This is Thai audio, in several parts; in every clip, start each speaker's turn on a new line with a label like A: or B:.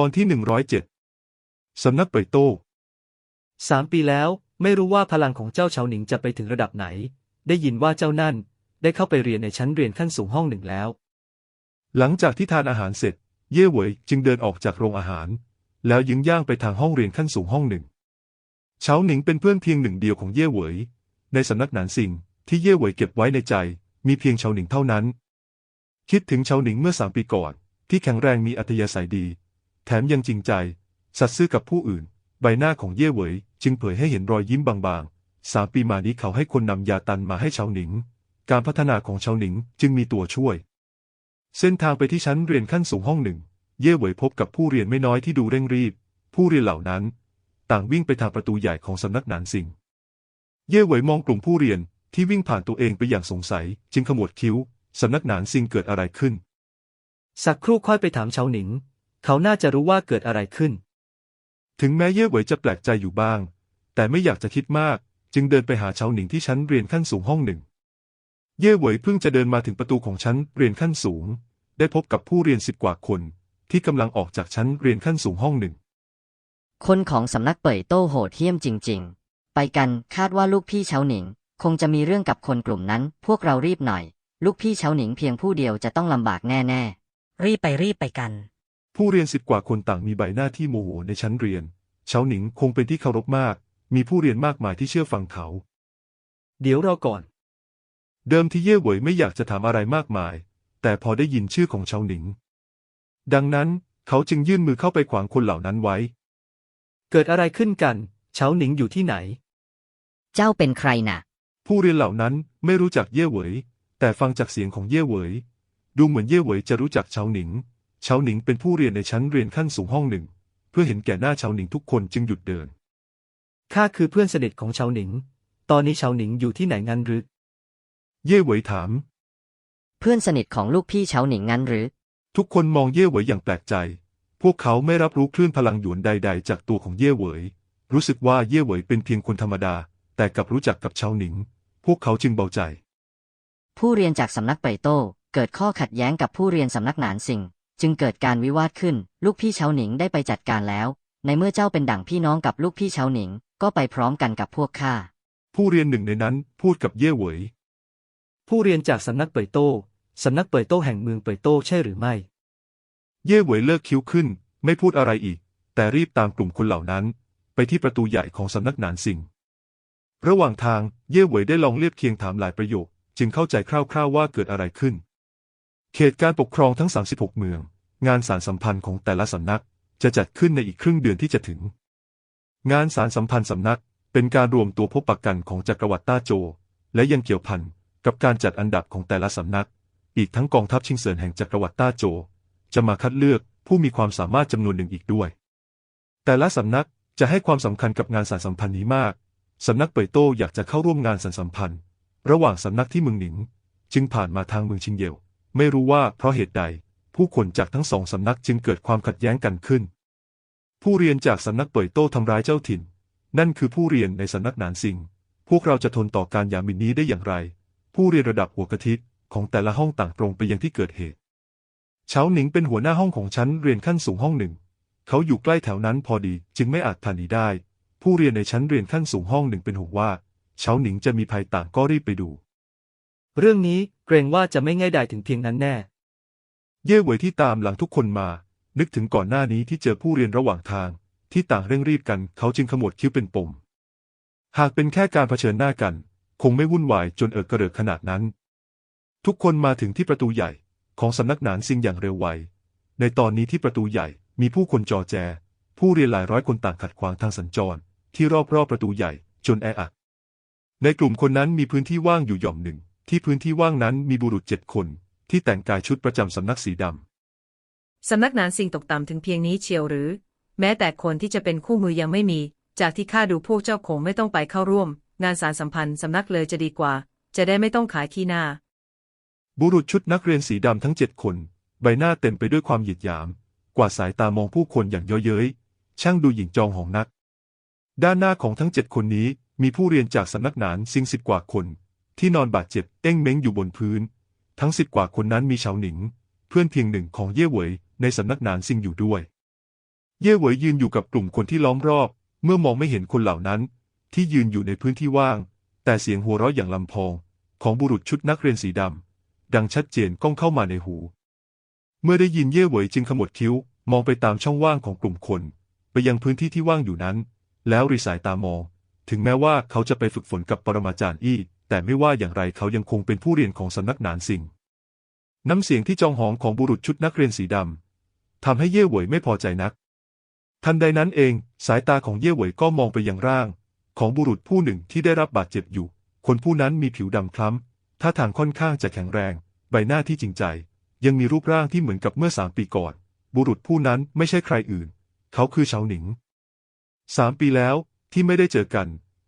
A: ตอนที่หนึ่งร้อยเจ็ดสำนักเป่ยโต้
B: สามปีแล้วไม่รู้ว่าพลังของเจ้าเฉาหนิงจะไปถึงระดับไหน ได้ยินว่าเจ้านั่นได้เข้าไปเรียนในชั้นเรียนขั้นสูงห้องหนึ่งแล้ว
A: หลังจากที่ทานอาหารเสร็จ เย่เหวยจึงเดินออกจากโรงอาหาร แล้วยึงย่างไปทางห้องเรียนขั้นสูงห้องหนึ่งเฉาหนิงเป็นเพื่อนเพียงหนึ่งเดียวของเย่เหวยในสำนักหนานสิงที่เย่เหวยเก็บไว้ในใจ มีเพียงเฉาหนิงเท่านั้น คิดถึงเฉาหนิงเมื่อสามปีก่อน ที่แข็งแรงมีอัธยาศัยดี แถมยังจริงใจ สัตย์ซื่อกับผู้อื่น ใบหน้าของเย่เหวยจึงเผยให้เห็นรอยยิ้มบางๆสามปีมานี้เขาให้คนนำยาตันมาให้เฉาหนิง การพัฒนาของเฉาหนิงจึงมีตัวช่วย เส้นทางไปที่ชั้นเรียนขั้นสูงห้องหนึ่ง เย่เหวยพบกับผู้เรียนไม่น้อยที่ดูเร่งรีบ ผู้เรียนเหล่านั้น ต่างวิ่งไปทางประตูใหญ่ของสำนักหนานสิงเย่เหวยมองกลุ่มผู้เรียนที่วิ่งผ่านตัวเองไปอย่างสงสัย จึงขมวดคิ้วสำนักหนานสิงเกิดอะไรขึ้น
B: สักครู่ค่อยไปถามเฉาหนิง เขาน่าจะรู้ว่าเกิดอะไรขึ้น
A: ถึงแม้เย่เหวยจะแปลกใจอยู่บ้าง แต่ไม่อยากจะคิดมาก จึงเดินไปหาเฉาหนิงที่ชั้นเรียนขั้นสูงห้องหนึ่ง เย่เหวยเพิ่งจะเดินมาถึงประตูของชั้นเรียนขั้นสูง ได้พบกับผู้เรียนสิบกว่าคน ที่กำลังออกจากชั้นเรียนขั้นสูงห้องหนึ่ง
C: คนของสำนักเป่ยโต้โหดเหี้ยมจริง ๆ ไปกันคาดว่าลูกพี่เฉาหนิง คงจะมีเรื่องกับคนกลุ่มนั้น พวกเรารีบหน่อย ลูกพี่เฉาหนิงเพียงผู้เดียวจะต้องลำบากแน่
D: รีบไปรีบไปกัน
A: ผู้เรียนสิบกว่าคนต่างมีใบหน้าที่โมโหในชั้นเรียน เฉาหนิงคงเป็นที่เคารพมาก มีผู้เรียนมากมายที่เชื่อฟังเขา
B: เดี๋ยวรอก่อน
A: เดิมที่เย่เหวยไม่อยากจะถามอะไรมากมาย แต่พอได้ยินชื่อของเฉาหนิง ดังนั้นเขาจึงยื่นมือเข้าไปขวางคนเหล่านั้นไว้
B: เกิดอะไรขึ้นกันเฉาหนิงอยู่ที่ไหน
C: ๆเจ้าเป็นใครน่ะ
A: ผู้เรียนเหล่านั้นไม่รู้จักเย่เหวย แต่ฟังจากเสียงของเย่เหวย ดูเหมือนเย่เหวยจะรู้จักเฉาหนิง เฉาหนิงเป็นผู้เรียนในชั้นเรียนขั้นสูงห้องหนึ่ง เพื่อเห็นแก่หน้าเฉาหนิงทุกคนจึงหยุดเดิน
B: ข้าคือเพื่อนสนิทของเฉาหนิง ตอนนี้เฉาหนิงอยู่ที่ไหนงั้นหรือ
A: เย่เหวยถาม
C: เพื่อนสนิทของลูกพี่เฉาหนิงงั้นหรือ
A: ทุกคนมองเย่เหวยอย่างแปลกใจ พวกเขาไม่รับรู้คลื่นพลังหยวนใด ๆ จากตัวของเย่เหวย รู้สึกว่าเย่เหวยเป็นเพียงคนธรรมดา แต่กลับรู้จักกับเฉาหนิง พวกเขาจึงเบาใจ
C: ผู้เรียนจากสำนักเป่ยโต้เกิดข้อขัดแย้งกับผู้เรียนสำนักหนานสิง จึงเกิดการวิวาทขึ้น ลูกพี่เฉาหนิงได้ไปจัดการแล้ว ในเมื่อเจ้าเป็นดั่งพี่น้องกับลูกพี่เฉาหนิง ก็ไปพร้อมกันกับพวกข้า
A: ผู้เรียนหนึ่งในนั้นพูดกับเย่เหวย
B: ผู้เรียนจากสำนักเป่ยโต้สำนักเป่ยโต้แห่งเมืองเป่ยโต้ใช่หรือไม่
A: เย่เหวยเลิกคิ้วขึ้น ไม่พูดอะไรอีก แต่รีบตามกลุ่มคนเหล่านั้น ไปที่ประตูใหญ่ของสำนักหนานสิงระหว่างทางเย่เหวยได้ลองเรียบเคียงถามหลายประโยค จึงเข้าใจคร่าวๆว่าเกิดอะไรขึ้น เขตการปกครองทั้ง 36 เมือง งานสารสัมพันธ์ของแต่ละสำนักจะจัดขึ้นในอีกครึ่งเดือนที่จะถึง งานสารสัมพันธ์สำนักเป็นการรวมตัวพบปะกันของจักรวรรดิต้าโจ และยังเกี่ยวพันกับการจัดอันดับของแต่ละสำนัก อีกทั้งกองทัพชิงเซินแห่งจักรวรรดิต้าโจ จะมาคัดเลือกผู้มีความสามารถจำนวนหนึ่งอีกด้วย แต่ละสำนักจะให้ความสำคัญกับงานสารสัมพันธ์นี้มาก สำนักเป่ยโต้อยากจะเข้าร่วมงานสารสัมพันธ์ ระหว่างสำนักที่เมืองหนิง จึงผ่านมาทางเมืองชิงเยว ไม่รู้ว่าเพราะเหตุใด ผู้คนจากทั้งสองสำนักจึงเกิดความขัดแย้งกันขึ้น ผู้เรียนจากสำนักเป่ยโต้ทำร้ายเจ้าถิ่น นั่นคือผู้เรียนในสำนักหนานซิง พวกเราจะทนต่อการหยามมินนี้ได้อย่างไร ผู้เรียนระดับหัวกะทิของแต่ละห้องต่างตรงไปยังที่เกิดเหตุ เฉาหนิงเป็นหัวหน้าห้องของชั้นเรียนขั้นสูงห้องหนึ่ง เขาอยู่ใกล้แถวนั้นพอดีจึงไม่อาจผ่านหนีได้ ผู้เรียนในชั้นเรียนขั้นสูงห้องหนึ่งเป็นห่วงว่าเฉาหนิงจะมีภัยต่างก็รีบไปดู
B: เรื่องนี้ เกรงว่าจะไม่ง่ายดายถึงเพียงนั้นแน่
A: เย่เหวยที่ตามหลังทุกคนมา นึกถึงก่อนหน้านี้ที่เจอผู้เรียนระหว่างทาง ที่ต่างเร่งรีบกันเขาจึงขมวดคิ้วเป็นปม หากเป็นแค่การเผชิญหน้ากัน คงไม่วุ่นวายจนเอิกกระเริกขนาดนั้น ทุกคนมาถึงที่ประตูใหญ่ของสำนักหนานซิงอย่างเร็วไว ในตอนนี้ที่ประตูใหญ่มีผู้คนจอแจ ผู้เรียนหลายร้อยคนต่างขัดขวางทางสัญจร ที่รอบๆประตูใหญ่จนแออัด ในกลุ่มคนนั้นมีพื้นที่ว่างอยู่หย่อมหนึ่ง ที่พื้นที่ว่างนั้นมีบุรุษเจ็ดคน ที่แต่งกายชุดประจำสำนักสีดำ
E: สำนักนานสิ่งตกต่ำถึงเพียงนี้เชียวหรือ แม้แต่คนที่จะเป็นคู่มือยังไม่มี จากที่ข้าดูพวกเจ้าคงไม่ต้องไปเข้าร่วม งานสารสัมพันธ์สำนักเลยจะดีกว่า จะได้ไม่ต้องขายขี้หน้า
A: บุรุษชุดนักเรียนสีดำทั้งเจ็ดคน ใบหน้าเต็มไปด้วยความหยิดหยาม กว่าดสายตามองผู้คนอย่างเย้ยเย้ยช่างดูหยิ่งจองหองนัก ด้านหน้าของทั้งเจ็ดคนนี้มีผู้เรียนจากสำนักหนานซิงสิบกว่าคน ที่นอนบาดเจ็บเอ้งเม้งอยู่บนพื้น ทั้งสิบกว่าคนนั้นมีเฉาหนิง เพื่อนเพียงหนึ่งของเย่เหวยในสำนักหนานซิงอยู่ด้วย เย่เหวยยืนอยู่กับกลุ่มคนที่ล้อมรอบ เมื่อมองไม่เห็นคนเหล่านั้น ที่ยืนอยู่ในพื้นที่ว่าง แต่เสียงหัวเราะอย่างลำพอง ของบุรุษชุดนักเรียนสีดำดังชัดเจนก้องเข้ามาในหู เมื่อได้ยินเย่เหวยจึงขมวดคิ้ว มองไปตามช่องว่างของกลุ่มคน ไปยังพื้นที่ที่ว่างอยู่นั้น แล้วริสายตามอง ถึงแม้ว่าเขาจะไปฝึกฝนกับปรมาจารย์อี้ แต่ไม่ว่าอย่างไรเขายังคงเป็นผู้เรียนของสำนักหนานสิงน้ำเสียงที่จองหองของบุรุษชุดนักเรียนสีดำทำให้เย่หวยไม่พอใจนัก ทันใดนั้นเอง สายตาของเย่หวยก็มองไปยังร่าง ของบุรุษผู้หนึ่งที่ได้รับบาดเจ็บอยู่ คนผู้นั้นมีผิวดำคล้ำท่าทางค่อนข้างจะแข็งแรง ใบหน้าที่จริงใจ ยังมีรูปร่างที่เหมือนกับเมื่อสามปีก่อน บุรุษผู้นั้นไม่ใช่ใครอื่น เขาคือเฉาหนิงสามปีแล้วที่ไม่ได้เจอกัน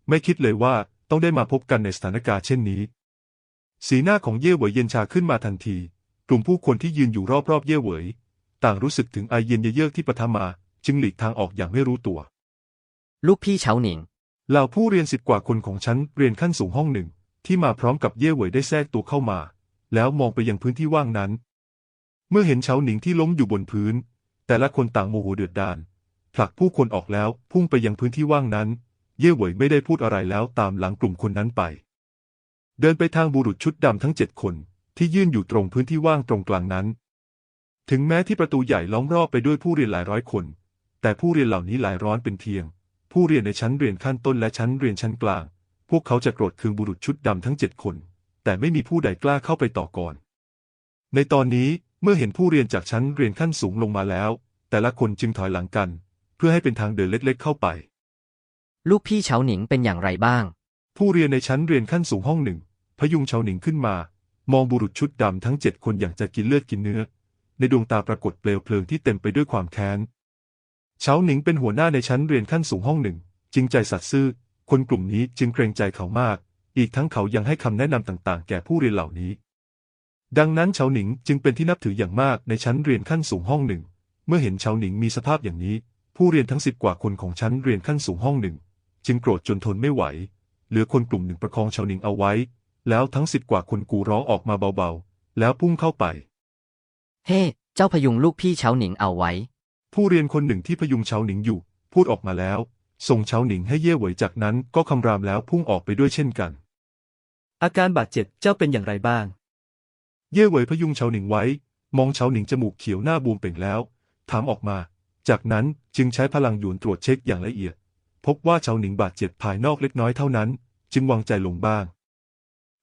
A: ไม่คิดเลยว่า ต้องได้มาพบกันในสถานการณ์เช่นนี้ สีหน้าของเย่เหวยเย็นชาขึ้นมาทันที กลุ่มผู้คนที่ยืนอยู่รอบๆเย่เหวย ต่างรู้สึกถึงไอเย็นเยือกที่ปะทะมา จึงหลีกทางออกอย่างไม่รู้ตัว
C: ลูกพี่เฉาหนิง
A: เหล่าผู้เรียนสิบกว่าคนของฉันเรียนขั้นสูงห้องหนึ่ง ที่มาพร้อมกับเย่เหวยได้แทรกตัวเข้ามา แล้วมองไปยังพื้นที่ว่างนั้น เมื่อเห็นเฉาหนิงที่ล้มอยู่บนพื้น แต่ละคนต่างโมโหเดือดดาลผลักผู้คนออกแล้วพุ่งไปยังพื้นที่ว่างนั้น เย่เหวยไม่ได้พูดอะไรแล้วตามหลังกลุ่มคนนั้นไป เดินไปทางบุรุษชุดดำทั้งเจ็ดคนที่ยื่นอยู่ตรงพื้นที่ว่างตรงกลางนั้น ถึงแม้ที่ประตูใหญ่ล้อมรอบไปด้วยผู้เรียนหลายร้อยคน แต่ผู้เรียนเหล่านี้หลายร้อนเป็นเพียง ผู้เรียนในชั้นเรียนขั้นต้นและชั้นเรียนชั้นกลาง พวกเขาจะโกรธเคืองบุรุษชุดดำทั้งเจ็ดคน แต่ไม่มีผู้ใดกล้าเข้าไปต่อก่อน ในตอนนี้เมื่อเห็นผู้เรียนจากชั้นเรียนขั้นสูงลงมาแล้ว แต่ละคนจึงถอยหลังกัน เพื่อให้เป็นทางเดินเล็กๆเข้าไป
C: ลูกพี่เฉาหนิงเป็นอย่างไรบ้าง
A: ผู้เรียนในชั้นเรียนขั้นสูงห้องหนึ่ง พยุงเฉาหนิงขึ้นมา มองบุรุษชุดดำทั้งเจ็ดคนอย่างจะกินเลือดกินเนื้อ ในดวงตาปรากฏเปลวเพลิงที่เต็มไปด้วยความแค้นเฉาหนิงเป็นหัวหน้าในชั้นเรียนขั้นสูงห้องหนึ่ง จริงใจสัตย์ซื่อ คนกลุ่มนี้จึงเกรงใจเขามาก อีกทั้งเขายังให้คำแนะนำต่างๆ แก่ผู้เรียนเหล่านี้ ดังนั้นเฉาหนิงจึงเป็นที่นับถืออย่างมากในชั้นเรียนขั้นสูงห้องหนึ่ง เมื่อเห็นเฉาหนิงมีสภาพอย่างนี้ ผู้เรียนทั้งสิบกว่าคนของชั้นเรียนขั้นสูงห้องหนึ่ง จึงโกรธจนทนไม่ไหว เหลือคนกลุ่มหนึ่งประคองเฉาหนิงเอาไว้ แล้วทั้งสิบกว่าคนกูร้องออกมาเบาๆ แล้วพุ่งเข้าไป
C: เฮ้เจ้าพยุงลูกพี่เฉาหนิงเอาไว้
A: ผู้เรียนคนหนึ่งที่พยุงเฉาหนิงอยู่ พูดออกมาแล้ว ส่งเฉาหนิงให้เย่เหวยจากนั้นก็คำรามแล้วพุ่งออกไปด้วยเช่นกัน
B: อาการบาดเจ็บเจ้าเป็นอย่างไรบ้าง
A: เย่เหวยพยุงเฉาหนิงไว้ มองเฉาหนิงจมูกเขียวหน้าบวมเป่งแล้ว ถามออกมา จากนั้นจึงใช้พลังหยวนตรวจเช็คอย่างละเอียด พบว่าเฉาหนิงบาดเจ็บภายนอกเล็กน้อยเท่านั้น จึงวางใจลงบ้าง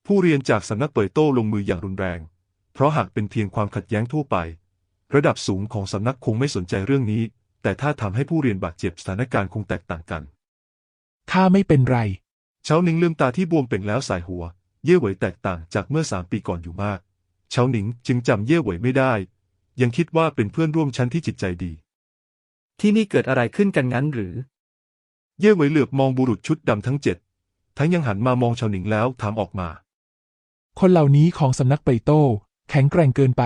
A: ผู้เรียนจากสำนักเป่ยโต้ลงมืออย่างรุนแรง เพราะหากเป็นเพียงความขัดแย้งทั่วไป ระดับสูงของสำนักคงไม่สนใจเรื่องนี้ แต่ถ้าทำให้ผู้เรียนบาดเจ็บสถานการณ์คงแตกต่างกัน
D: ข้าไม่เป็นไร
A: เฉาหนิงลืมตาที่บวมเป่งแล้วสายหัว เย่เหวยแตกต่างจากเมื่อสามปีก่อนอยู่มากเฉาหนิงจึงจำเย่เหวยไม่ได้ ยังคิดว่าเป็นเพื่อนร่วมชั้นที่จิตใจดี
B: ที่นี่เกิดอะไรขึ้นกันงั้นหรือ
A: เย่เหวยเหลือบมองบุรุษชุดดำทั้งเจ็ด ทั้งยังหันมามองเฉาหนิงแล้วถามออกมา
D: คนเหล่านี้ของสำนักเปยโต้แข็งแกร่งเกินไป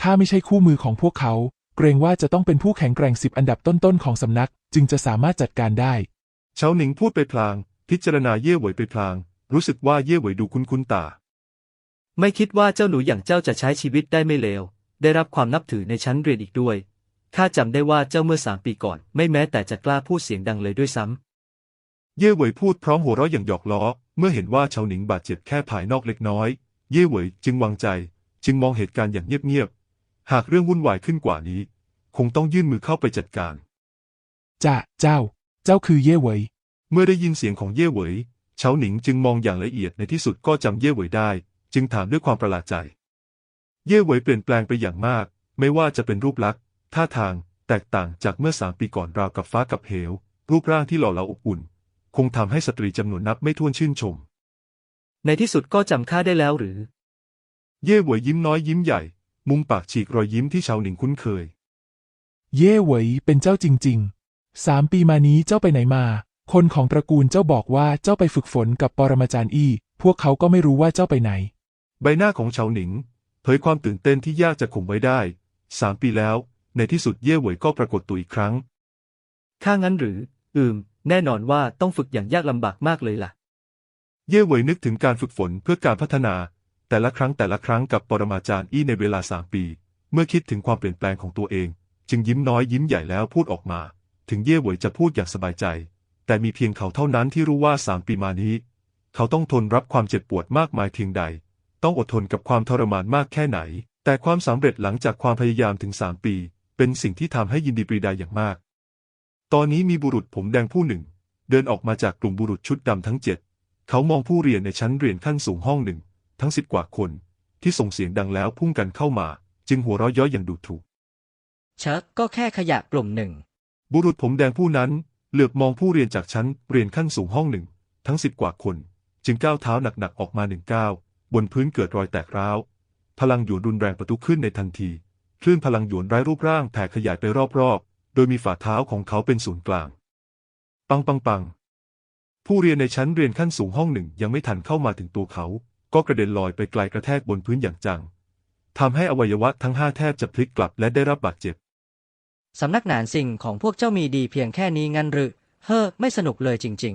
D: ข้าไม่ใช่คู่มือของพวกเขา เกรงว่าจะต้องเป็นผู้แข็งแกร่งสิบอันดับต้นๆของสำนัก จึงจะสามารถจัดการได้
A: เฉาหนิงพูดไปพลาง พิจารณาเย่เหวยไปพลาง รู้สึกว่าเย่เหวยดูคุ้นๆตา
B: ไม่คิดว่าเจ้าหนูอย่างเจ้าจะใช้ชีวิตได้ไม่เลว ได้รับความนับถือในชั้นเรียนอีกด้วย ข้าจำได้ว่าเจ้าเมื่อสามปีก่อน ไม่แม้แต่จะกล้าพูดเสียงดังเลยด้วยซ้ำ
A: เย่เหวยพูดพร้อมหัวเราะอย่างหยอกล้อ เมื่อเห็นว่าเฉาหนิงบาดเจ็บแค่ภายนอกเล็กน้อย เย่เหวยจึงวางใจ จึงมองเหตุการณ์อย่างเงียบๆ หากเรื่องวุ่นวายขึ้นกว่านี้ คงต้องยื่นมือเข้าไปจัดการ
D: จะเจ้า เจ้าคือเย่เหวย
A: เมื่อได้ยินเสียงของเย่เหวยเฉาหนิงจึงมองอย่างละเอียดในที่สุดก็จำเย่เหวยได้ จึงถามด้วยความประหลาดใจ เย่เหวยเปลี่ยนแปลงไปอย่างมาก ไม่ว่าจะเป็นรูปลักษณ์ท่าทางแตกต่างจากเมื่อสามปีก่อนราวกับฟ้ากับเหว รูปร่างที่หล่อเหลาอบอุ่น คงทำให้สตรีจำนวนนับไม่ถ้วนชื่นชม
B: ในที่สุดก็จำข้าได้แล้วหรือ
A: เย่เหวยยิ้มน้อยยิ้มใหญ่ มุมปากฉีกรอยยิ้มที่เฉาหนิงคุ้นเคย
D: เย่เหวยเป็นเจ้าจริง ๆ สามปีมานี้เจ้าไปไหนมา คนของตระกูลเจ้าบอกว่าเจ้าไปฝึกฝนกับปรมาจารย์อี้ พวกเขาก็ไม่รู้ว่าเจ้าไปไหน
A: ใบหน้าของเฉาหนิง เผยความตื่นเต้นที่ยากจะข่มไว้ได้ สามปีแล้ว ในที่สุดเย่เหวยก็ปรากฏตัวอีกครั้ง
B: ข้างั้นหรือ อืม แน่นอนว่าต้องฝึกอย่างยากลำบากมากเลยล่ะ
A: เย่เหวยนึกถึงการฝึกฝนเพื่อการพัฒนา แต่ละครั้งแต่ละครั้งกับปรมาจารย์อี้ในเวลาสามปี เมื่อคิดถึงความเปลี่ยนแปลงของตัวเอง จึงยิ้มน้อยยิ้มใหญ่แล้วพูดออกมา ถึงเย่เหวยจะพูดอย่างสบายใจ แต่มีเพียงเขาเท่านั้นที่รู้ว่าสามปีมานี้ เขาต้องทนรับความเจ็บปวดมากมายเพียงใด ต้องอดทนกับความทรมานมากแค่ไหน แต่ความสำเร็จหลังจากความพยายามถึงสามปี เป็นสิ่งที่ทำให้ยินดีปรีดาอย่างมาก ตอนนี้มีบุรุษผมแดงผู้หนึ่ง เดินออกมาจากกลุ่มบุรุษชุดดำทั้งเจ็ด เขามองผู้เรียนในชั้นเรียนขั้นสูงห้องหนึ่ง ทั้งสิบกว่าคน ที่ส่งเสียงดังแล้วพุ่งกันเข้ามา จึงหัวเราะเย้อยอย่างดูถูก
F: เชอะก็แค่ขยะกลุ่มหนึ่ง
A: บุรุษผมแดงผู้นั้นเหลือบมองผู้เรียนจากชั้นเรียนขั้นสูงห้องหนึ่ง ทั้งสิบกว่าคน จึงก้าวเท้าหนักๆออกมาหนึ่งก้าวบนพื้นเกิดรอยแตกร้าว พลังหยวนรุนแรงประทุขึ้นในทันทีคลื่นพลังหยวนไร้รูปร่างแผ่ขยายไปรอบๆโดยมีฝ่าเท้าของเขาเป็นศูนย์กลาง ปังปังปัง ผู้เรียนในชั้นเรียนขั้นสูงห้องหนึ่งยังไม่ทันเข้ามาถึงตัวเขา ก็กระเด็นลอยไปไกลกระแทกบนพื้นอย่างจัง ทำให้อวัยวะทั้งห้าแทบจะพลิกกลับและได้รับบาดเจ็บ
F: สำนักหนานสิ่งของพวกเจ้ามีดีเพียงแค่นี้งั้นหรือ เฮ้อ ไม่สนุกเลยจริง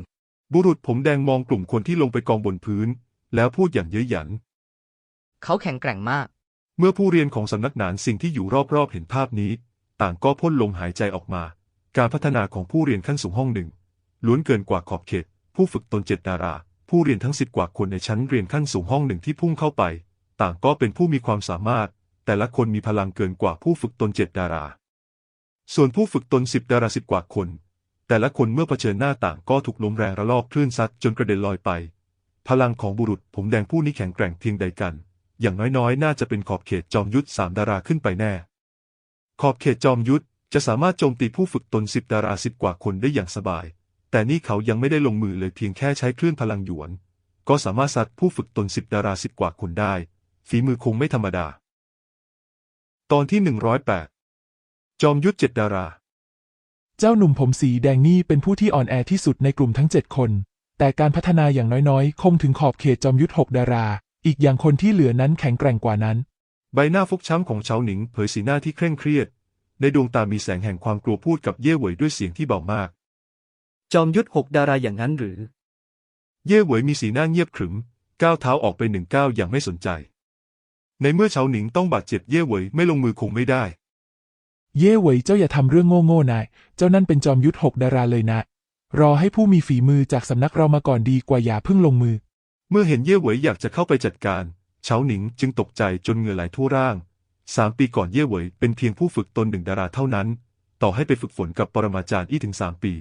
A: บุรุษผมแดงมองกลุ่มคนที่ลงไปกองบนพื้น แล้วพูดอย่างเย้ยหยัน
F: เขาแข็งแกร่งมาก
A: เมื่อผู้เรียนของสำนักนานสิ่งที่อยู่รอบๆเห็นภาพนี้ ต่างก็พ่นลมหายใจออกมา การพัฒนาของผู้เรียนขั้นสูงห้องหนึ่งล้วนเกินกว่าขอบเขต ผู้ฝึกตนเจ็ดดารา ผู้เรียนทั้งสิบกว่าคนในชั้นเรียนขั้นสูงห้องหนึ่งที่พุ่งเข้าไป ต่างก็เป็นผู้มีความสามารถ แต่ละคนมีพลังเกินกว่าผู้ฝึกตนเจ็ดดารา ส่วนผู้ฝึกตนสิบดาราสิบกว่าคน แต่ละคนเมื่อเผชิญหน้าต่างก็ถูกลมแรงระลอกคลื่นซัดจนกระเด็นลอยไป พลังของบุรุษผมแดงผู้นี้แข็งแกร่งเพียงใดกัน อย่างน้อยๆ น่าจะเป็นขอบเขตจอมยุทธสามดาราขึ้นไปแน่ ขอบเขตจอมยุทธจะสามารถโจมตีผู้ฝึกตนสิบดาราสิบกว่าคนได้อย่างสบาย แต่นี่เขายังไม่ได้ลงมือเลยเพียงแค่ใช้คลื่นพลังหยวน ก็สามารถซัดผู้ฝึกตนสิบดาราสิบกว่าคนได้ ฝีมือคงไม่ธรรมดา ตอนที่หนึ่งร้อยแปดจอมยุทธเจ็ดดารา
D: เจ้าหนุ่มผมสีแดงนี่เป็นผู้ที่อ่อนแอที่สุดในกลุ่มทั้งเจ็ดคน แต่การพัฒนาอย่างน้อยๆ คงถึงขอบเขตจอมยุทธหกดารา อีกอย่างคนที่เหลือนั้นแข็งแกร่งกว่านั้น
A: ใบหน้าฟกช้ำของเฉาหนิงเผยสีหน้าที่เคร่งเครียด ในดวงตามีแสงแห่งความกลัวพูดกับเย่เหวยด้วยเสียงที่เบามาก
B: จอมยุทธหกดาราอย่างนั้นหรือ
A: เย่เหวยมีสีหน้าเงียบขรึม ก้าวเท้าออกไปหนึ่งก้าวอย่างไม่สนใจ ในเมื่อเฉาหนิงต้องบาดเจ็บเย่เหวยไม่ลงมือคงไม่ได้
D: เย่เหวยเจ้าอย่าทำเรื่องโง่ๆนะเจ้านั่นเป็นจอมยุทธหกดาราเลยนะ รอให้ผู้มีฝีมือจากสำนักเรามาก่อนดีกว่าอย่าเพิ่งลงมือ
A: เมื่อเห็นเย่เหวยอยากจะเข้าไปจัดการ เฉาหนิงจึงตกใจจนเหงื่อไหลทั่วร่างสามปีก่อนเย่เหวยเป็นเพียงผู้ฝึกตนหนึ่งดาราเท่านั้น ต่อให้ไปฝึกฝนกับปรมาจารย์อี้ถึงสามปี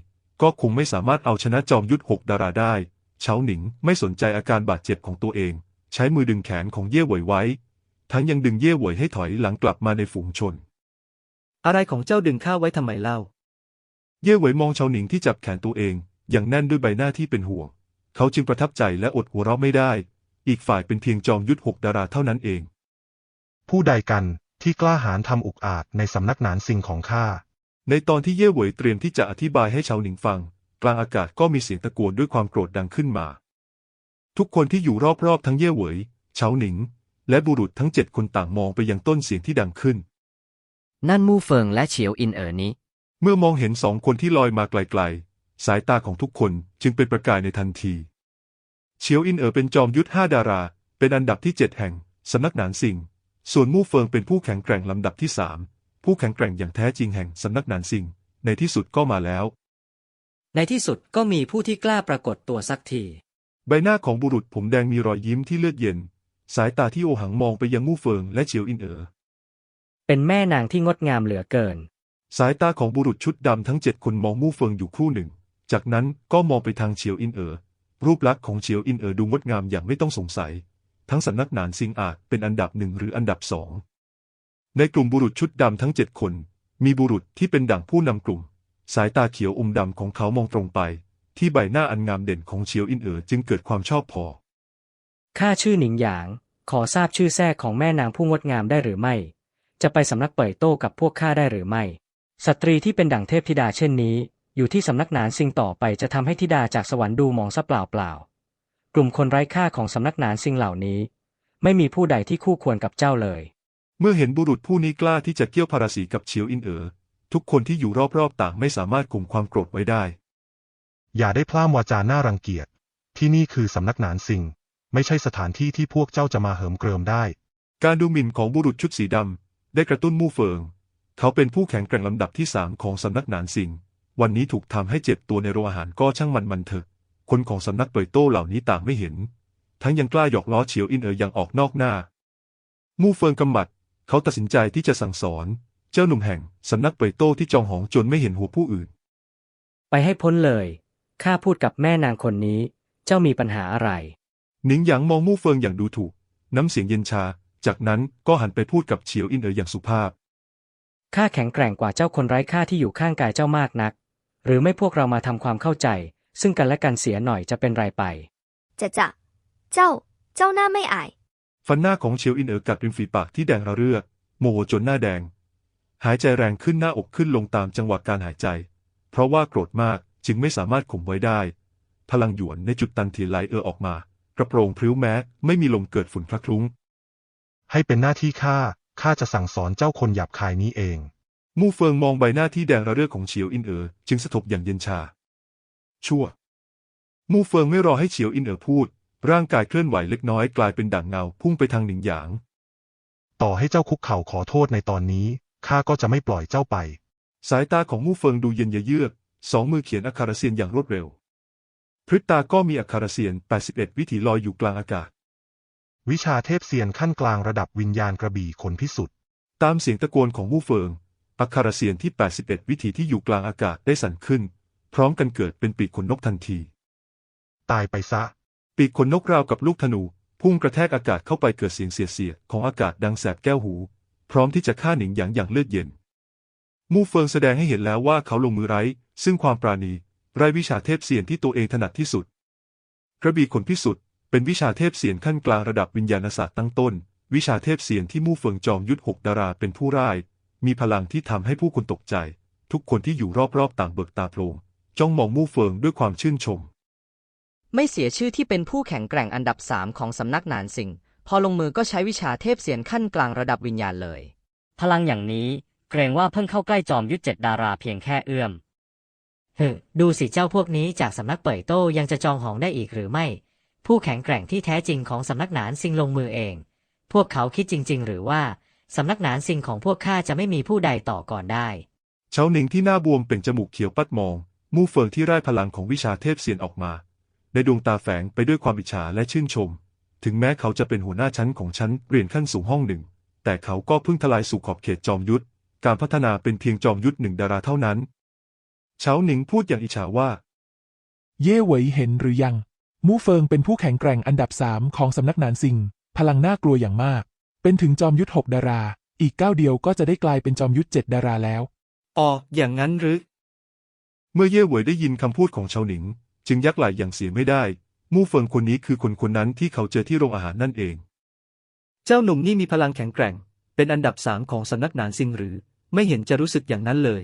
A: ก็คงไม่สามารถเอาชนะจอมยุทธหกดาราได้เฉาหนิงไม่สนใจอาการบาดเจ็บของตัวเอง ใช้มือดึงแขนของเย่เหวยไว้ ทั้งยังดึงเย่เหวยให้ถอยหลังกลับมาในฝูงชน
B: อะไรของเจ้าดึงข้าไว้ทำไมเล่า
A: เย่เหวยมองเฉาหนิงที่จับแขนตัวเอง อย่างแน่นด้วยใบหน้าที่เป็นห่วง เขาจึงประทับใจและอดหัวเราะไม่ได้ อีกฝ่ายเป็นเพียงจอมยุทธหกดาราเท่านั้นเอง
G: ผู้ใดกันที่กล้าหาญทำอุกอาจในสำนักหนานสิงของข้า
A: ในตอนที่เย่เหวยเตรียมที่จะอธิบายให้เฉาหนิงฟัง กลางอากาศก็มีเสียงตะโกนด้วยความโกรธดังขึ้นมา ทุกคนที่อยู่รอบๆทั้งเย่เหวยเฉาหนิง และบุรุษทั้งเจ็ดคนต่างมองไปยังต้นเสียงที่ดังขึ้น
C: นั่นมู่เฟิงและเฉียวอินเอ๋อนี้
A: เมื่อมองเห็นสองคนที่ลอยมาไกลๆ สายตาของทุกคนจึงเป็นประกายในทันที เฉียวอินเอ๋อเป็นจอมยุทธห้าดารา เป็นอันดับที่เจ็ดแห่งสำนักหนานสิง ส่วนมู่เฟิงเป็นผู้แข็งแกร่งลำดับที่สามผู้แข็งแกร่งอย่างแท้จริงแห่งสำนักหนานสิง ในที่สุดก็มาแล้ว
F: ในที่สุดก็มีผู้ที่กล้าปรากฏตัวสักที
A: ใบหน้าของบุรุษผมแดงมีรอยยิ้มที่เลือดเย็น สายตาที่โอหังมองไปยังมู่เฟิงและเฉียวอินเอ๋อ
F: เป็นแม่นางที่งดงามเหลือเกิน
A: สายตาของบุรุษชุดดำทั้งเจ็ดคนมองมู่เฟิงอยู่ครู่หนึ่ง จากนั้นก็มองไปทางเฉียวอินเอ๋อ รูปลักษณ์ของเฉียวอินเอ๋อดูงดงามอย่างไม่ต้องสงสัย ทั้งสำนักหนานซิงอาจเป็นอันดับหนึ่งหรืออันดับสอง ในกลุ่มบุรุษชุดดำทั้งเจ็ดคน มีบุรุษที่เป็นดั่งผู้นำกลุ่ม สายตาเขียวอมดำของเขามองตรงไป ที่ใบหน้าอันงามเด่นของเฉียวอินเอ๋อจึงเกิดความชอบพอ
F: ข้าชื่อหนิงหยาง ขอทราบชื่อแท้ของแม่นางผู้งดงามได้หรือไม่ จะไปสำนักเป่ยโต้กับพวกข้าได้หรือไม่ สตรีที่เป็นดั่งเทพธิดาเช่นนี้ อยู่ที่สำนักหนานซิงต่อไปจะทำให้ธิดาจากสวรรค์ดูหมองซะเปล่าเปล่าๆกลุ่มคนไร้ค่าของสำนักหนานซิงเหล่านี้ ไม่มีผู้ใดที่คู่ควรกับเจ้าเลย
A: เมื่อเห็นบุรุษผู้นี้กล้าที่จะเกี่ยวพาราสีกับเฉียวอินเอ๋อทุกคนที่อยู่รอบๆต่างไม่สามารถข่มความโกรธไว้ได้
G: อย่าได้พล่ามวาจาน่ารังเกียจ ที่นี่คือสำนักหนานสิง ไม่ใช่สถานที่ที่พวกเจ้าจะมาเหิมเกริมได้
A: การดูหมิ่นของบุรุษชุดสีดำได้กระตุ้นมู่เฟิง เขาเป็นผู้แข็งแกร่งลำดับที่สามของสำนักหนานสิง วันนี้ถูกทำให้เจ็บตัวในโรงอาหารก็ช่างมันมันเถอะ คนของสำนักเป่ยโต้เหล่านี้ต่างไม่เห็น ทั้งยังกล้าหยอกล้อเฉียวอินเอ๋ออย่างออกนอกหน้า มู่เฟิงกำหมัด เขาตัดสินใจที่จะสั่งสอน เจ้าหนุ่มแห่งสำนักเป่ยโต้ที่จองหองจนไม่เห็นหัวผู้อื่น
F: ไปให้พ้นเลย ข้าพูดกับแม่นางคนนี้ เจ้ามีปัญหาอะไร
A: หนิงหยางมองมู่เฟิงอย่างดูถูก น้ำเสียงเย็นชา จากนั้นก็หันไปพูดกับเฉียวอินเอ๋ออย่างสุภาพ
F: ข้าแข็งแกร่งกว่าเจ้าคนไร้ค่าที่อยู่ข้างกายเจ้ามากนัก หรือไม่พวกเรามาทำความเข้าใจ ซึ่งกันและกันเสียหน่อยจะเป็นไรไป
H: จะจะ เจ้า เจ้าหน้าไม่อาย
A: ฟันหน้าของเฉียวอินเอ๋อกัดริมฝีปากที่แดงระเรื่อ โมโหจนหน้าแดง หายใจแรงขึ้นหน้าอกขึ้นลงตามจังหวะการหายใจ เพราะว่าโกรธมากจึงไม่สามารถข่มไว้ได้ พลังหยวนในจุดตันทีไหลเออออกมา กระโปรงพริ้วแม้ ไม่มีลมเกิดฝุ่นคละคลุ้ง
G: ให้เป็นหน้าที่ข้าข้าจะสั่งสอนเจ้าคนหยาบคายนี้เอง
A: มู่เฟิงมองใบหน้าที่แดงระเรื่อของเฉียวอินเอ๋อจึงสะทบอย่างเย็นชา ชั่ว มู่เฟิงไม่รอให้เฉียวอินเอ๋อพูด ร่างกายเคลื่อนไหวเล็กน้อยกลายเป็นด่างเงาพุ่งไปทางหนิงหยาง
G: ต่อให้เจ้าคุกเข่าขอโทษในตอนนี้ข้าก็จะไม่ปล่อยเจ้าไป
A: สายตาของมู่เฟิงดูเย็นเยือกสองมือเขียนอักขระเซียนอย่างรวดเร็ว พริบตาก็มีอักขระเซียน 81 วิถีลอยอยู่กลางอากาศ
G: วิชาเทพเซียนขั้นกลางระดับวิญญาณกระบี่ขนพิสุทธิ์
A: ตามเสียงตะโกนของมู่เฟิง อักขระเซียนที่ 81 วิถีที่อยู่กลางอากาศได้สั่นขึ้น พร้อมกันเกิดเป็นปีกขนนกทันที
G: ตายไปซะ
A: ปีกขนนกราวกับลูกธนู พุ่งกระแทกอากาศเข้าไปเกิดเสียงเสียดเสียดของอากาศดังแสบแก้วหู พร้อมที่จะฆ่าหนิงหยางอย่างเลือดเย็น มู่เฟิงแสดงให้เห็นแล้วว่าเขาลงมือไร้ ซึ่งความปราณี ไร้วิชาเทพเสียนที่ตัวเองถนัดที่สุดกระบี่ขนพิสุทธิ์เป็นวิชาเทพเสียนขั้นกลางระดับวิญญาณศาสตร์ตั้งต้น วิชาเทพเสียนที่มู่เฟิงจอมยุทธหกดาราเป็นผู้ร่าย มีพลังที่ทำให้ผู้คนตกใจ ทุกคนที่อยู่รอบๆต่างเบิกตาโพลงจ้องมองมู่เฟิงด้วยความชื่นชม
I: ไม่เสียชื่อที่เป็นผู้แข็งแกร่งอันดับสามของสำนักหนานสิงพอลงมือก็ใช้วิชาเทพเสียนขั้นกลางระดับวิญญาณเลย
C: พลังอย่างนี้เกรงว่าเพิ่งเข้าใกล้จอมยุทธเจ็ดดาราเพียงแค่เอื้อมเฮ้ดูสิเจ้าพวกนี้จากสำนักเป่ยโต้ยังจะจองหองได้อีกหรือไม่ ผู้แข็งแกร่งที่แท้จริงของสำนักหนานซิงลงมือเอง พวกเขาคิดจริง ๆ หรือว่า สำนักหนานซิงของพวกข้าจะไม่มีผู้ใดต่อก่อนได้
A: เฉาหนิงที่หน้าบวมเปล่งจมูกเขียวปัดมอง มู่เฟิงที่ไร้พลังของวิชาเทพเสียนออกมา ในดวงตาแฝงไปด้วยความอิจฉาและชื่นชม ถึงแม้เขาจะเป็นหัวหน้าชั้นของชั้นเรียนขั้นสูงห้องหนึ่ง แต่เขาก็เพิ่งทลายสู่ขอบเขตจอมยุทธ การพัฒนาเป็นเพียงจอมยุทธหนึ่งดาราเท่านั้น เฉาหนิงพูดอย่างอิจฉาว่า
D: เย่เหวยเห็นหรือยัง มู่เฟิงเป็นผู้แข็งแกร่งอันดับสามของสำนักหนานซิง พลังน่ากลัวอย่างมาก เป็นถึงจอมยุทธหกดารา อีกก้าวเดียวก็จะได้กลายเป็นจอมยุทธเจ็ดดาราแล้ว
B: อ๋อ อย่างนั้นหรือ
A: เมื่อเย่เหวยได้ยินคำพูดของเฉาหนิง จึงยักไหล่อย่างเสียไม่ได้ มู่เฟิงคนนี้คือคนคนนั้นที่เขาเจอที่โรงอาหารนั่นเอง
B: เจ้าหนุ่มนี่มีพลังแข็งแกร่ง เป็นอันดับสามของสำนักหนานซิงหรือ ไม่เห็นจะรู้สึกอย่างนั้นเลย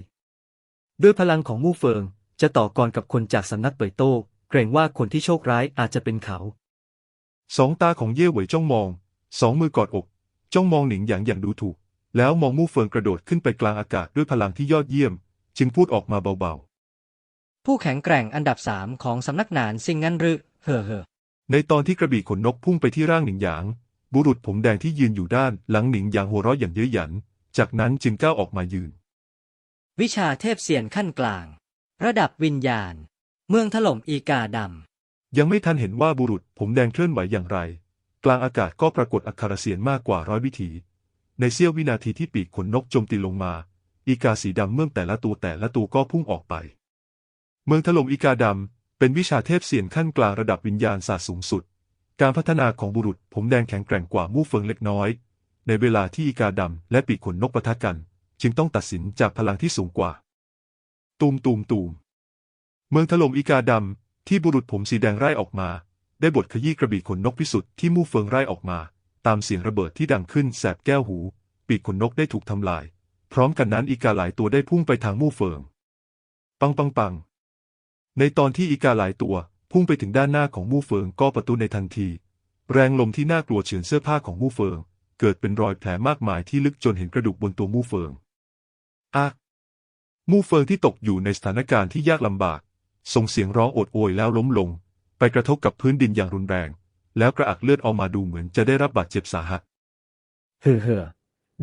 B: ด้วยพลังของมู่เฟิงจะต่อกรกับคนจากสำนักเป่ยโต้เกรงว่าคนที่โชคร้ายอาจจะเป็นเขา
A: สองตาของเย่เหวยจ้องมอง สองมือกอดอก จ้องมองหนิงหยางอย่างดูถูก แล้วมองมู่เฟิงกระโดดขึ้นไปกลางอากาศด้วยพลังที่ยอดเยี่ยม จึงพูดออกมาเบา
F: ผู้แข็งแกร่งอันดับสามของสำนักหนานซิงงั้นหรือเฮ่อเฮ่อ
A: ๆในตอนที่กระบี่ขนนกพุ่งไปที่ร่างหนิงหยาง บุรุษผมแดงที่ยืนอยู่ด้านหลังหนิงหยางหัวเราะอย่างเย้ยหยัน จากนั้นจึงก้าวออกมายืน
F: วิชาเทพเสียนขั้นกลาง ระดับวิญญาณ เมืองถล่มอีกาดำ
A: ยังไม่ทันเห็นว่าบุรุษผมแดงเคลื่อนไหวอย่างไรก ลางอากาศก็ปรากฏอักขระเสียนมากกว่าร้อยวิถี ในเสี้ยววินาทีที่ปีกขนนกโจมตีลงมา อีกาสีดำเมื่อแต่ละตัวแต่ละตัวก็พุ่งออกไป เมืองถล่มอีกาดำ เป็นวิชาเทพเสียนขั้นกลางระดับวิญญาณศาสตร์สูงสุด การพัฒนาของบุรุษผมแดงแข็งแกร่งกว่ามู่เฟิงเล็กน้อย ในเวลาที่อีกาดำและปีกขนนกปะทะกัน จึงต้องตัดสินจากพลังที่สูงกว่า ตูมตูมตูม เมืองถล่มอีกาดำที่บุรุษผมสีแดงไล่ออกมา ได้บทขยี้กระบี่ขนนกพิสุทธิ์ที่มู่เฟิงไล่ออกมา ตามเสียงระเบิดที่ดังขึ้นแสบแก้วหู ปีกขนนกได้ถูกทำลาย พร้อมกันนั้นอีกาหลายตัวได้พุ่งไปทางมู่เฟิง ปังปังปัง ในตอนที่อีกาหลายตัว พุ่งไปถึงด้านหน้าของมู่เฟิงก็ประตูในทันที แรงลมที่น่ากลัวเฉือนเสื้อผ้าของมู่เฟิง เกิดเป็นรอยแผลมากมายที่ลึกจนเห็นกระดูกบนตัวมู่เฟิงอะมู่เฟิงที่ตกอยู่ในสถานการณ์ที่ยากลำบาก ส่งเสียงร้องโอดโอยแล้วล้มลง ไปกระทบกับพื้นดินอย่างรุนแรง แล้วกระอักเลือดออกมาดูเหมือนจะได้รับบาดเจ็บสาหัส
F: เฮ่อเฮ่อ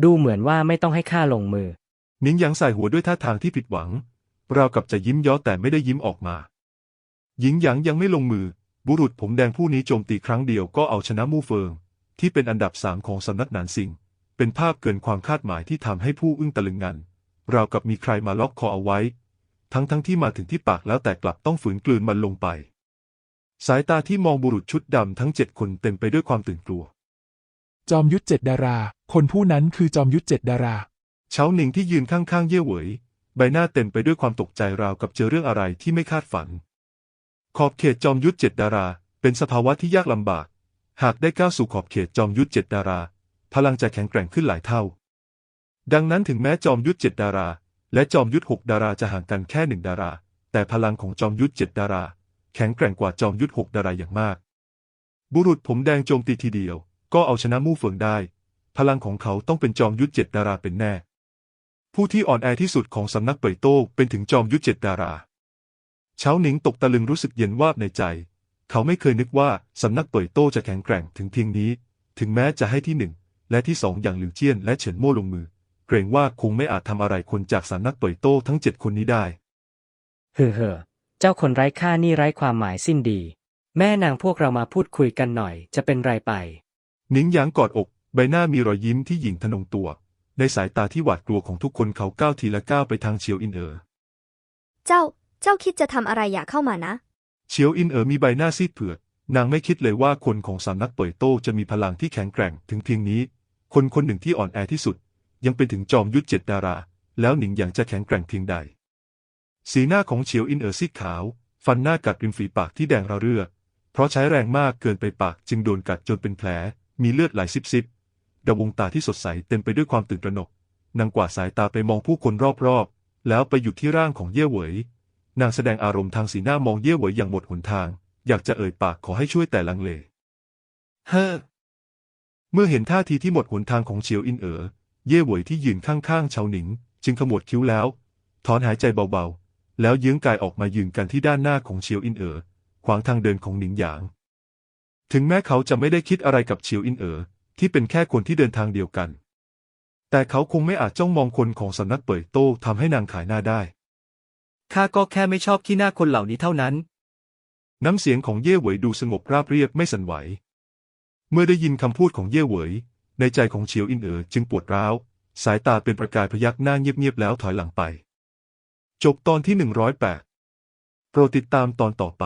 F: ดูเหมือนว่าไม่ต้องให้ข้าลงมือ
A: นิ้งหยางใส่หัวด้วยท่าทางที่ผิดหวังราวกับจะยิ้มเย้อแต่ไม่ได้ยิ้มออกมา หญิงหยางยังไม่ลงมือ บุรุษผมแดงผู้นี้โจมตีครั้งเดียวก็เอาชนะมู่เฟิง ที่เป็นอันดับสามของสำนักหนานสิง เป็นภาพเกินความคาดหมายที่ทำให้ผู้อึ้งตะลึงงัน ราวกับมีใครมาล็อกคอเอาไว้ ทั้งทั้งที่มาถึงที่ปากแล้วแต่กลับต้องฝืนกลืนมันลงไป สายตาที่มองบุรุษชุดดำทั้งเจ็ดคนเต็มไปด้วยความตื่นกลัว
D: จอมยุทธเจ็ดดารา คนผู้นั้นคือจอมยุทธเจ็ดดารา
A: เฉาหนิงที่ยืนข้างๆเย่เหวย ใบหน้าเต็มไปด้วยความตกใจราวกับเจอเรื่องอะไรที่ไม่คาดฝัน ขอบเขตจอมยุทธเจ็ดดารา เป็นสภาวะที่ยากลำบาก หากได้ก้าวสู่ขอบเขตจอมยุทธเจ็ดดารา พลังจะแข็งแกร่งขึ้นหลายเท่า ดังนั้นถึงแม้จอมยุทธเจ็ดดารา และจอมยุทธหกดาราจะห่างกันแค่หนึ่งดารา แต่พลังของจอมยุทธเจ็ดดารา แข็งแกร่งกว่าจอมยุทธหกดาราอย่างมาก บุรุษผมแดงโจมตีทีเดียว ก็เอาชนะมู่เฟิงได้ พลังของเขาต้องเป็นจอมยุทธเจ็ดดาราเป็นแน่ ผู้ที่อ่อนแอที่สุดของสำนักเป่ยโต้เป็นถึงจอมยุทธเจ็ดดาราเฉาหนิงตกตะลึงรู้สึกเย็นวาบในใจ เขาไม่เคยนึกว่าสำนักเป่ยโต้จะแข็งแกร่งถึงเพียงนี้ ถึงแม้จะให้ที่หนึ่งและที่สองอย่างหลิวเจี้ยนและเฉินโม่ลงมือ เกรงว่าคงไม่อาจทำอะไรคนจากสำนักเป่ยโต้ทั้งเจ็ดคนนี้ได้
F: เฮ่อ เฮ่อเจ้าคนไร้ค่านี่ไร้ความหมายสิ้นดี แม่นางพวกเรามาพูดคุยกันหน่อย จะเป็นไรไป
A: หนิงหยางกอดอก ใบหน้ามีรอยยิ้มที่หยิ่งทะนงตัว ในสายตาที่หวาดกลัวของทุกคนเขาก้าวทีละก้าวไปทางเฉียวอินเอ๋อ
H: เจ้า เจ้าคิดจะทำอะไรอย่าเข้ามานะ
A: เฉียวอินเอ๋อมีใบหน้าซีดเผือดนางไม่คิดเลยว่าคนของสำนักเป่ยโต้จะมีพลังที่แข็งแกร่งถึงเพียงนี้ คนคนหนึ่งที่อ่อนแอที่สุด ยังเป็นถึงจอมยุทธเจ็ดดารา แล้วหนิงหยางจะแข็งแกร่งเพียงใด สีหน้าของเฉียวอินเอ๋อซีดขาว ฟันหน้ากัดริมฝีปากที่แดงระเรื่อ เพราะใช้แรงมากเกินไปปากจึงโดนกัดจนเป็นแผล มีเลือดไหลซิบซิบดวงตาที่สดใสเต็มไปด้วยความตื่นตระหนก นางกวาดสายตาไปมองผู้คนรอบๆ แล้วไปหยุดที่ร่างของเย่เหวย นางแสดงอารมณ์ทางสีหน้ามองเย่เหวยอย่างหมดหนทาง อยากจะเอ่ยปากขอให้ช่วยแต่ลังเล
B: เฮ้อ
A: เมื่อเห็นท่าทีที่หมดหนทางของเฉียวอินเอ๋อ เย่เหวยที่ยืนข้างๆเฉาหนิง จึงขมวดคิ้วแล้ว ถอนหายใจเบาๆ แล้วยื้องกายออกมายืนกันที่ด้านหน้าของเฉียวอินเอ๋อขวางทางเดินของหนิงหยาง ถึงแม้เขาจะไม่ได้คิดอะไรกับเฉียวอินเอ๋อที่เป็นแค่คนที่เดินทางเดียวกัน แต่เขาคงไม่อาจจ้องมองคนของสำนักเป่ยโต้ทำให้นางขายหน้าได้
B: ข้าก็แค่ไม่ชอบขี้หน้าคนเหล่านี้เท่านั้น
A: น้ำเสียงของเย่เหวยดูสงบราบเรียบไม่สั่นไหว เมื่อได้ยินคำพูดของเย่เหวย ในใจของเฉียวอินเอ๋อจึงปวดร้าว สายตาเป็นประกายพยักหน้าเงียบๆแล้วถอยหลังไป จบตอนที่ 108 โปรดติดตามตอนต่อไป